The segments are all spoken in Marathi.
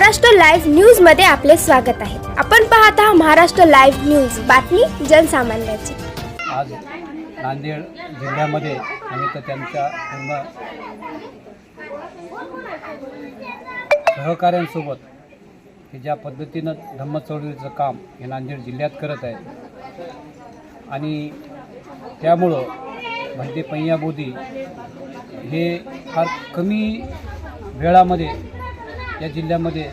महाराष्ट्र लाईव्ह न्यूजमध्ये आपले स्वागत आहे. आपण पाहत आहात महाराष्ट्र लाईव्ह न्यूज. बातमी जनसामान्याची. आज नांदेड जिल्ह्यामध्ये आणि तर त्यांच्या पूर्ण सहकाऱ्यांसोबत हे ज्या पद्धतीनं धम्म चळवळीचं काम हे नांदेड जिल्ह्यात करत आहे आणि त्यामुळं भंते पैया हे फार कमी वेळामध्ये या जिल्ह्यामध्ये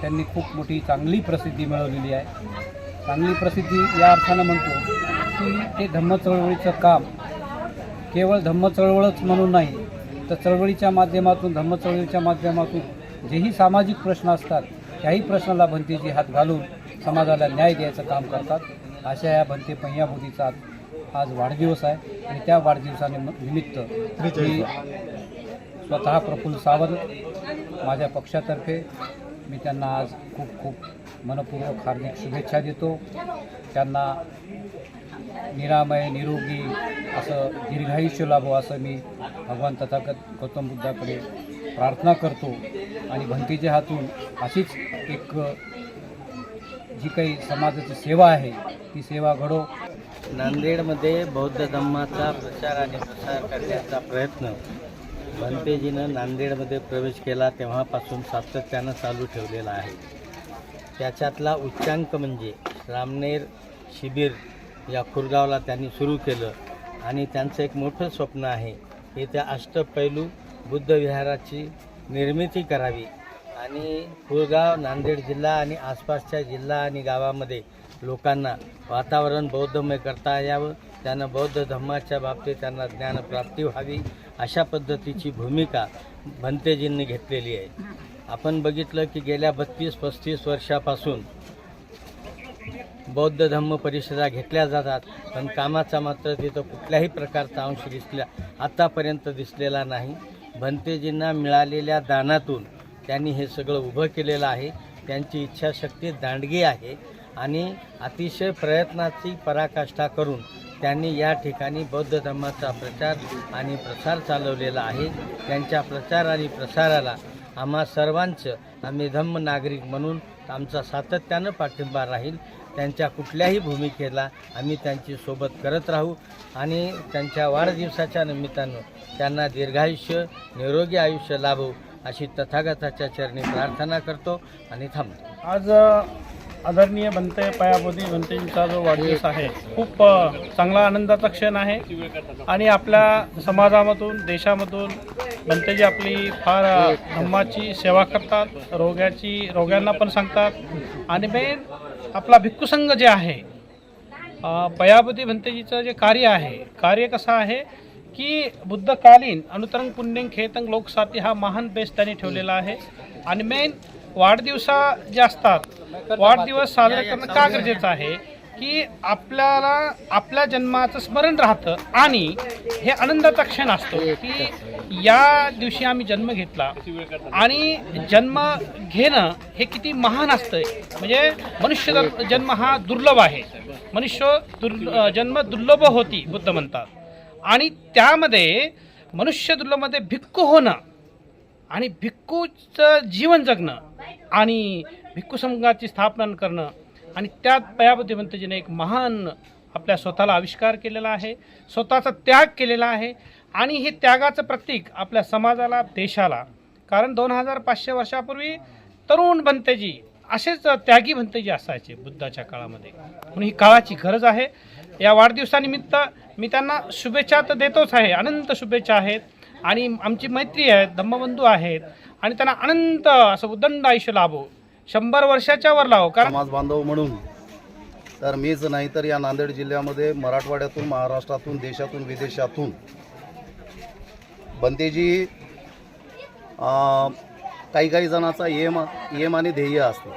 त्यांनी खूप मोठी चांगली प्रसिद्धी मिळवलेली आहे. चांगली प्रसिद्धी या अर्थानं म्हणतो की ते धम्म चळवळीचं काम केवळ धम्म चळवळच म्हणून नाही तर चळवळीच्या माध्यमातून धम्म चळवळीच्या माध्यमातून जेही सामाजिक प्रश्न असतात त्याही प्रश्नाला भंतेची हात घालून समाजाला न्याय द्यायचं काम करतात. अशा या भंते पैया मोदीचा आज वाढदिवस आहे आणि त्या वाढदिवसाने निमित्त मी स्वतः प्रफुल्ल सावंत माझ्या पक्षातर्फे मी त्यांना आज खूप खूप मनपूर्वक हार्दिक शुभेच्छा देतो. त्यांना निरामय निरोगी असं दीर्घायुष्य लाभो असं मी भगवान तथागत गौतम बुद्धाकडे प्रार्थना करतो. आणि भंतीच्या हातून अशीच एक जी काही समाजाची सेवा आहे ती सेवा घडो. नांदेडमध्ये बौद्ध धम्माचा प्रचार आणि प्रसार करण्याचा प्रयत्न भंतेजीनं नांदेडमध्ये प्रवेश केला तेव्हापासून सातत्यानं चालू ठेवलेला आहे. त्याच्यातला उच्चांक म्हणजे रामनेर शिबिर या खुरगावला त्यांनी सुरू केलं. आणि त्यांचं एक मोठं स्वप्न आहे की त्या अष्टपैलू बुद्ध विहाराची निर्मिती करावी. आणि खुरगाव नांदेड जिल्हा आणि आसपासच्या जिल्हा आणि गावामध्ये लोकांना वातावरण बौद्धमय करता यावं त्यांना बौद्ध धम्माच्या बाबतीत त्यांना ज्ञानप्राप्ती व्हावी अशा पद्धतीची भूमिका भंतेजींनी घेतलेली आहे. आपण बघितलं की गेल्या बत्तीस पस्तीस वर्षापासून बौद्ध धम्म परिषदा घेतल्या जातात पण कामाचा मात्र तिथं कुठल्याही प्रकारचा अंश दिसल्या आत्तापर्यंत दिसलेला नाही. भंतेजींना मिळालेल्या दानातून त्यांनी हे सगळं उभं केलेलं आहे. त्यांची इच्छाशक्ती दांडगी आहे आणि अतिशय प्रयत्नाची पराकाष्ठा करून त्यांनी या ठिकाणी बौद्ध धर्माचा प्रचार आणि प्रसार चालवलेला आहे. त्यांच्या प्रचार आणि प्रसाराला आम्हा सर्वांचं आम्ही धम्म नागरिक म्हणून आमचा सातत्यानं पाठिंबा राहील. त्यांच्या कुठल्याही भूमिकेला आम्ही त्यांची सोबत करत राहू आणि त्यांच्या वाढदिवसाच्या निमित्तानं त्यांना दीर्घायुष्य निरोगी आयुष्य लाभो अशी तथागताच्या चरणी प्रार्थना करतो आणि थांबतो. आज आदरणीय बनते पायाबोधी बनतेजींचा जो वाढदिवस आहे खूप चांगला आनंदाचा क्षण आहे. आणि आपल्या समाजामधून देशामधून बनतेजी आपली फार धम्माची सेवा करतात रोग्याची रोग्यांना पण सांगतात. आणि मेन आपला भिक्खुसंघ जे आहे अ, पयाबोधी भंतेजीचं जे कार्य आहे कार्य कसं आहे की बुद्धकालीन अनुतरंग पुण्यंग खेतंग लोकसाती हा महान बेस त्यांनी ठेवलेला आहे. आणि मेन वाढदिवसा जे असतात वाढदिवस साजरा करणं का गरजेचं आहे? की आपल्याला आपल्या जन्माचं स्मरण राहतं आणि हे आनंदाचा क्षण असतो की या दिवशी आम्ही जन्म घेतला आणि जन्म घेणं हे किती महान असतं म्हणजे मनुष्य जन्म हा दुर्लभ आहे. मनुष्य दुर्ल जन्म दुर्लभ होती बुद्ध म्हणतात. आणि त्यामध्ये मनुष्य दुर्लभमध्ये भिक्खू होणं आणि भिक्खूचं जीवन जगणं आणि भिक्खू संघाची स्थापना करणं आणि त्यात पयाबुद्धिमंतजीने एक महान आपल्या स्वतःला आविष्कार केलेला आहे स्वतःचा त्याग केलेला आहे आणि हे त्यागाचं प्रतीक आपल्या समाजाला देशाला. कारण दोन हजार पाचशे वर्षापूर्वी तरुण बनतेजी असेच त्यागी भंतेजी असायचे बुद्धाच्या काळामध्ये. म्हणून ही काळाची गरज आहे. या वाढदिवसानिमित्त मी त्यांना शुभेच्छा तर देतोच आहे अनंत शुभेच्छा आहेत. आणि आमची मैत्री आहे धम्मबंधू आहेत. आणि त्यांना अनंत असं उदंड आयुष्य लाभो. शंभर वर्षाच्या वर लावो कारण समाज बांधव म्हणून. तर मीच नाही तर या नांदेड जिल्ह्यामध्ये मराठवाड्यातून महाराष्ट्रातून देशातून विदेशातून बंदेजी अं, काही काही जणांचा एम एम आणि ध्येय असतं.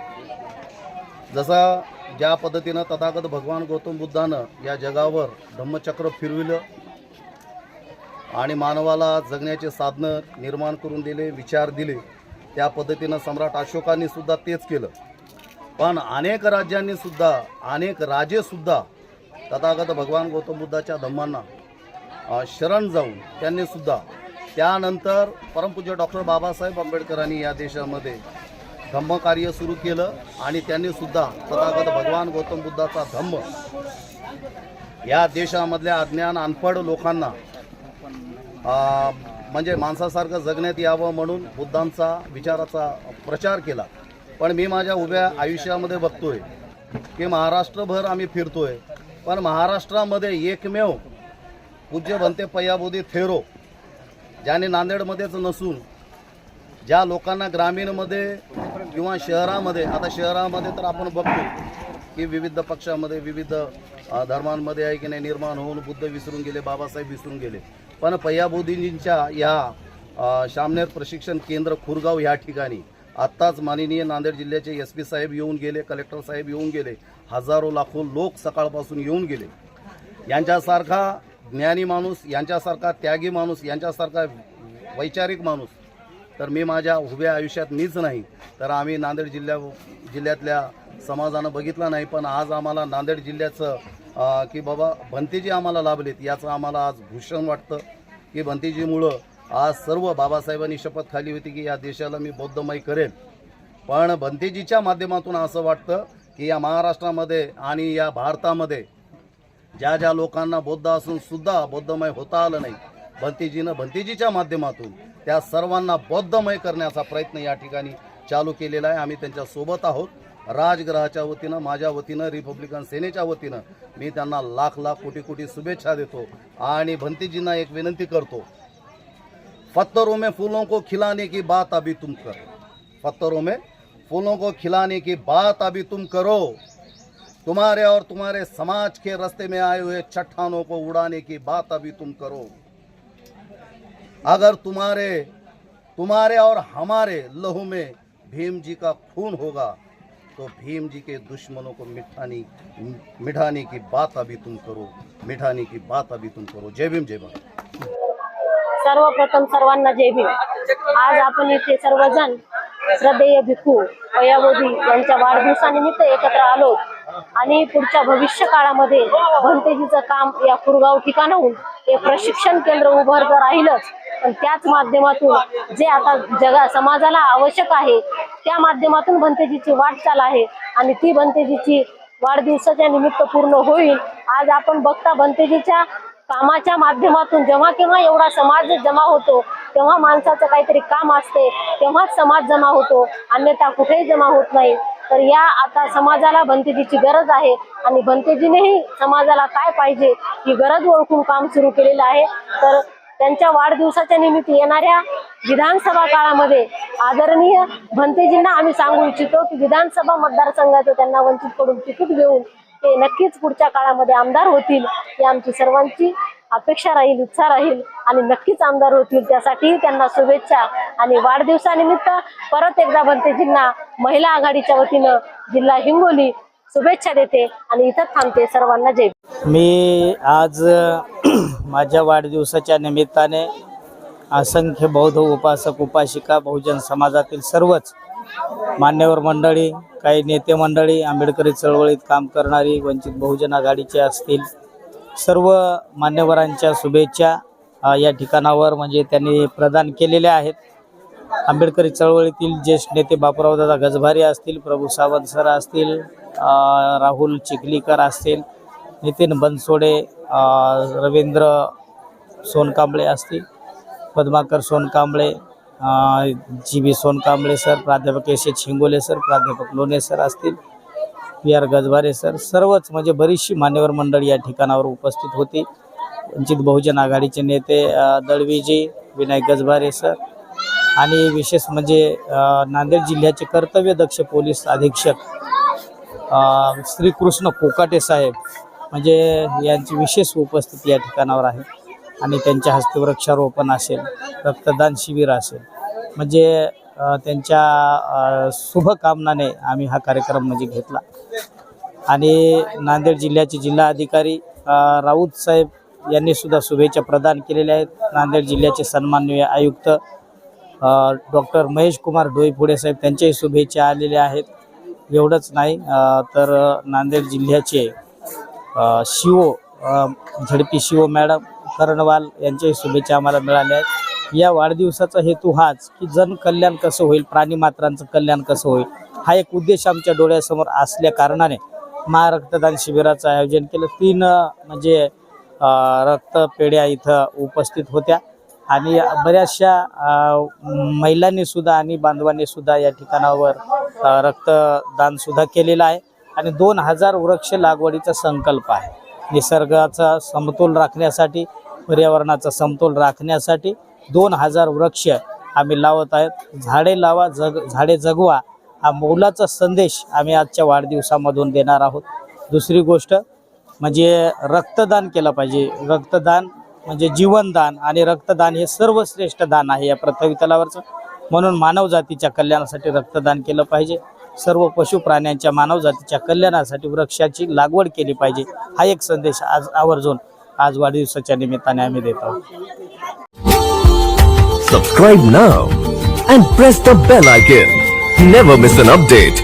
जसा ज्या पद्धतीनं तथागत भगवान गौतम बुद्धानं या जगावर धम्मचक्र फिरविलं आणि मानवाला जगण्याचे साधनं निर्माण करून दिले विचार दिले. त्या पद्धतीनं सम्राट अशोकांनी सुद्धा तेच केलं. पण अनेक राज्यांनी सुद्धा अनेक राजेसुद्धा तथागत भगवान गौतम बुद्धाच्या धम्मांना शरण जाऊन त्यांनी सुद्धा त्यानंतर परमपूज्य डॉक्टर बाबासाहेब आंबेडकरांनी या देशामध्ये धम्मकार्य सुरू केलं आणि त्यांनी सुद्धा तथागत भगवान गौतम बुद्धाचा धम्म या देशामधल्या अज्ञान अनपढ लोकांना म्हणजे माणसासारखं जगण्यात यावं म्हणून बुद्धांचा विचाराचा प्रचार केला. पण मी माझ्या उभ्या आयुष्यामध्ये बघतोय की महाराष्ट्रभर आम्ही फिरतोय. पण महाराष्ट्रामध्ये एकमेव पूज्य बनते पय्याबोधी थेरो ज्याने नांदेडमध्येच नसून ज्या लोकांना ग्रामीणमध्ये किंवा शहरामध्ये आता शहरामध्ये तर आपण बघतो की विविध पक्षामध्ये विविध धर्मांमध्ये आहे की नाही निर्माण होऊन बुद्ध विसरून गेले बाबासाहेब विसरून गेले. पण पय्याबोधींजींच्या या शामनेर प्रशिक्षण केंद्र खुरगाव या ठिकाणी आत्ताच माननीय नांदेड जिल्ह्याचे एस पी साहेब येऊन गेले कलेक्टर साहेब येऊन गेले हजारो लाखो लोक सकाळपासून येऊन गेले. यांच्यासारखा ज्ञानी माणूस यांच्यासारखा त्यागी माणूस यांच्यासारखा वैचारिक माणूस तर मी माझ्या उभ्या आयुष्यात मीच नाही. तर आम्ही नांदेड जिल्ह्या जिल्ह्यातल्या समाजानं बघितलं नाही पण आज आम्हाला नांदेड जिल्ह्याचं की बाबा भंतेजी आम्हाला लाभलेत याचं आम्हाला आज भूषण वाटतं की भंतेजीमुळं आज सर्व बाबासाहेबांनी शपथ खाली होती की या देशाला मी बौद्धमय करेन. पण भंतेजीच्या माध्यमातून असं वाटतं की या महाराष्ट्रामध्ये आणि या भारतामध्ये ज्या ज्या लोकांना बौद्ध असून सुद्धा बौद्धमय होता आलं नाही भंतीजीनं भंतीजीच्या माध्यमातून त्या सर्वांना बौद्धमय करण्याचा प्रयत्न या ठिकाणी चालू केलेला आहे. आम्ही त्यांच्यासोबत आहोत. राजग्रहाच्या वतीनं माझ्या वतीनं रिपब्लिकन सेनेच्या वतीनं मी त्यांना लाख लाख कोटी कोटी शुभेच्छा देतो आणि भंतीजींना एक विनंती करतो पत्थरों में फूलों को खिलाने की बात अभी तुम करो. पत्थरों में फूलों को खिलाने की बात अभी तुम करो. तुम्हारे और तुम्हारे समाज के रास्ते में आए हुए चट्टानों को उड़ाने की बात अभी तुम करो. अगर तुम्हारे तुम्हारे और हमारे लहू में भीम जी का खून होगा तो भीम जी के दुश्मनों को मिठानी मिठाने की बात अभी तुम करो मिठाने की बात अभी तुम करो। जय भीम जय भारत। सर्वप्रथम सर्वांना जय भीम। आज आपण इथे सर्वजण श्रद्धेय भिक्खू पयाबोधी यांच्या वाढदिवसानिमित्त एकत्र आलो आणि पुढच्या भविष्य काळामध्ये भंतेजीचं काम या कुरगाव ठिकाणाहून एक प्रशिक्षण केंद्र उभारतं तर राहीलच. पण त्याच माध्यमातून जे आता जगा समाजाला आवश्यक आहे त्या माध्यमातून भंतेजीची वाटचाल आहे आणि ती भंतेजीची वाढदिवसाच्या निमित्त पूर्ण होईल. आज आपण बघता भंतेजीच्या कामाच्या माध्यमातून जेव्हा केव्हा एवढा समाज जमा होतो तेव्हा माणसाचं काहीतरी काम असते तेव्हाच समाज जमा होतो अन्यथा कुठेही जमा होत नाही. तर या आता समाजाला भंतेजीची गरज आहे आणि भंतेजीनेही समाजाला काय पाहिजे ही गरज ओळखून काम सुरू केलेलं आहे. तर त्यांच्या वाढदिवसाच्या निमित्त येणाऱ्या विधानसभा काळामध्ये आदरणीय भंतेजींना आम्ही सांगू इच्छितो की विधानसभा मतदारसंघाचं त्यांना वंचित करून तिकीट देऊन ते नक्कीच पुढच्या काळामध्ये आमदार होतील ही आमची सर्वांची अपेक्षा राहील इच्छा राहील आणि नक्कीच आमदार होतील. त्यासाठी त्यांना शुभेच्छा आणि वाढदिवसानिमित्त परत एकदा भंतेजींना महिला आघाडीच्या वतीनं जिल्हा हिंगोली शुभेच्छा देते आणि इथं थांबते सर्वांना जय मी आज माझ्या वाढदिवसाच्या निमित्ताने असंख्य बौद्ध उपासक उपासिका बहुजन समाजातील सर्वच मान्यवर मंडळी काही नेते मंडळी आंबेडकरी चळवळीत काम करणारी वंचित बहुजन आघाडीचे असतील सर्व मान्यवरांच्या शुभेच्छा या ठिकाणावर म्हणजे त्यांनी प्रदान केलेल्या आहेत. आंबेडकरी चळवळीतील ज्येष्ठ नेते बापूरावदादा गजभारी असतील प्रभू सावंत सर असतील राहुल चिखलीकर असतील नितीन बनसोडे रवींद्र सोनकांबळे असतील Padmakar Sonkamble G B Sonkamble sir प्राध्यापक एस एच हिंगोले सर प्राध्यापक लोणे सर असतील पी आर गजभारे सर सर्वच म्हणजे बरीचशी मान्यवर मंडळी या ठिकाणावर उपस्थित होती. वंचित बहुजन आघाडीचे नेते दळवीजी विनायक गजभारे सर आणि विशेष म्हणजे नांदेड जिल्ह्याचे कर्तव्यदक्ष पोलीस अधीक्षक श्रीकृष्ण कोकाटे साहेब म्हणजे यांची विशेष उपस्थिती या ठिकाणावर आहे. आणि त्यांच्या हस्ते वृक्षारोपण असेल रक्तदान शिबिर असेल. म्हणजे त्यांच्या शुभकामनाने आम्ही हा कार्यक्रम म्हणजे घेतला. आणि नांदेड जिल्ह्याचे जिल्हा अधिकारी राऊत साहेब यांनी सुद्धा शुभेच्छा प्रदान केलेल्या आहेत. नांदेड जिल्ह्याचे सन्माननीय आयुक्त डॉक्टर महेश कुमार डोईपुडे साहेब त्यांच्याही शुभेच्छा आलेल्या आहेत. एवढंच नाही तर नांदेड जिल्ह्याचे शिवो झडपी शिवो मॅडम कर्णवाल यांच्याही शुभेच्छा आम्हाला मिळाल्या आहेत. या वाढदिवसाचा हेतू हाच की जन कल्याण कसं होईल प्राणी मात्रांचं कल्याण कसं होईल हा एक उद्देश आमच्या डोळ्यासमोर असल्या कारणाने महारक्तदान शिबिराचं आयोजन केलं. तीन म्हणजे रक्तपेढ्या इथं उपस्थित होत्या. आणि बऱ्याचशा महिलांनी सुद्धा आणि बांधवांनी सुद्धा या ठिकाणावर रक्तदानसुद्धा रक्तदान सुद्धा केलेलं आहे. आणि दोन हजार वृक्ष लागवडीचा संकल्प आहे. निसर्गाचा समतोल राखण्यासाठी पर्यावरणाचा समतोल राखण्यासाठी दोन हजार वृक्ष आम्ही लावत आहेत. झाडे लावा जग झाडे जगवा हा मौलाचा संदेश आम्ही आजच्या वाढदिवसामधून देणार आहोत. दुसरी गोष्ट म्हणजे रक्तदान केलं पाहिजे. रक्तदान म्हणजे जीवनदान आणि रक्तदान हे सर्वश्रेष्ठ दान आहे या पृथ्वी तलावरचं. म्हणून मानवजातीच्या कल्याणासाठी रक्तदान केलं पाहिजे. सर्व पशु प्राण्यांच्या मानव जातीच्या कल्याणासाठी वृक्षाची लागवड केली पाहिजे हा एक संदेश आज आवर्जून आज वाढदिवसाच्या निमित्ताने आम्ही देत आहोत. Subscribe now and press the bell icon never miss an update